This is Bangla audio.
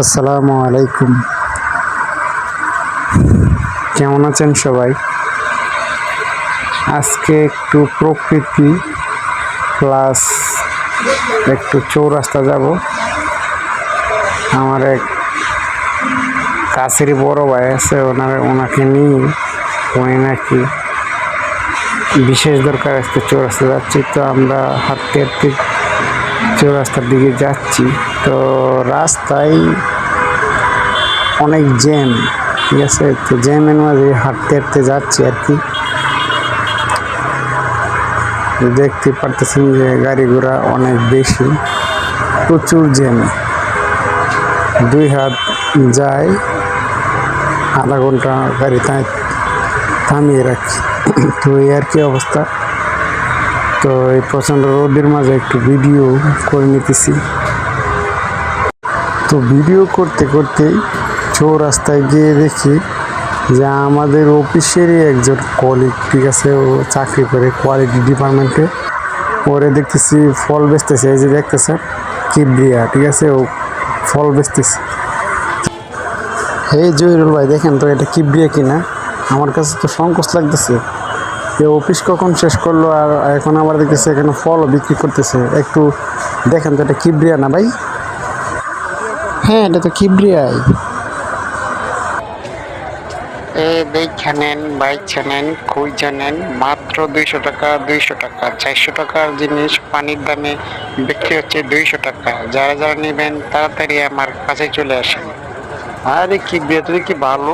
আসসালামু আলাইকুম। কেমন আছেন সবাই? আজকে একটু প্রকৃতি প্লাস একটু চৌরাস্তা যাব। আমার এক কাছেরই বড় ভাই আছে, ওনার ওনাকে নিয়ে উনি নাকি বিশেষ দরকার আজকে চৌরাস্তা যাচ্ছি। তো আমরা হাঁটতে হাঁটতে চৌরাস্তার দিকে যাচ্ছি। তো রাস্তায় অনেক জ্যাম, ঠিক আছে? তো জ্যামের মাঝে হাঁটতে হাঁটতে যাচ্ছি আর কি। দেখতে পারতেছেন যে গাড়ি ঘোড়া অনেক বেশি, প্রচুর জ্যাম। দুই হাত যায়, আধা ঘণ্টা গাড়ি থাম- থামিয়ে রাখি। তো এই আর কি অবস্থা। তো এই প্রচণ্ড রোদের মাঝে একটু ভিডিও করে নিতেছি। তো ভিডিও করতে করতেই চৌরাস্তায় গিয়ে দেখি যে আমাদের অফিসেরই একজন কলিগ ঠিক আছে, ও চাকরি করে কোয়ালিটি ডিপার্টমেন্টে ওরে দেখতেছি ফল বেচতেছে, এই যে দেখতেছেন কিবরিয়া, ঠিক আছে, ও ফল বেচতেছে। এই জহিরুল ভাই, দেখেন তো এটা কিবরিয়া কিনা? আমার কাছে তো সংকোচ লাগতেছে। যে অফিস কখন শেষ করল আর এখন আবার দেখতেছে এখানে ফলও বিক্রি করতেছে। একটু দেখেন তো এটা কিবরিয়া না ভাই? হ্যাঁ এটা তো কিবরিয়াই। এ দেখা নেন বাইচা নেন খুঁজা নেন মাত্র দুইশো টাকা দুইশো টাকা চারশো টাকার জিনিস পানির দামে বিক্রি হচ্ছে দুইশো টাকা। যারা যারা নেবেন তাড়াতাড়ি আমার কাছে চলে আসেন। আরে কি বিয়ে তুই কি ভালো?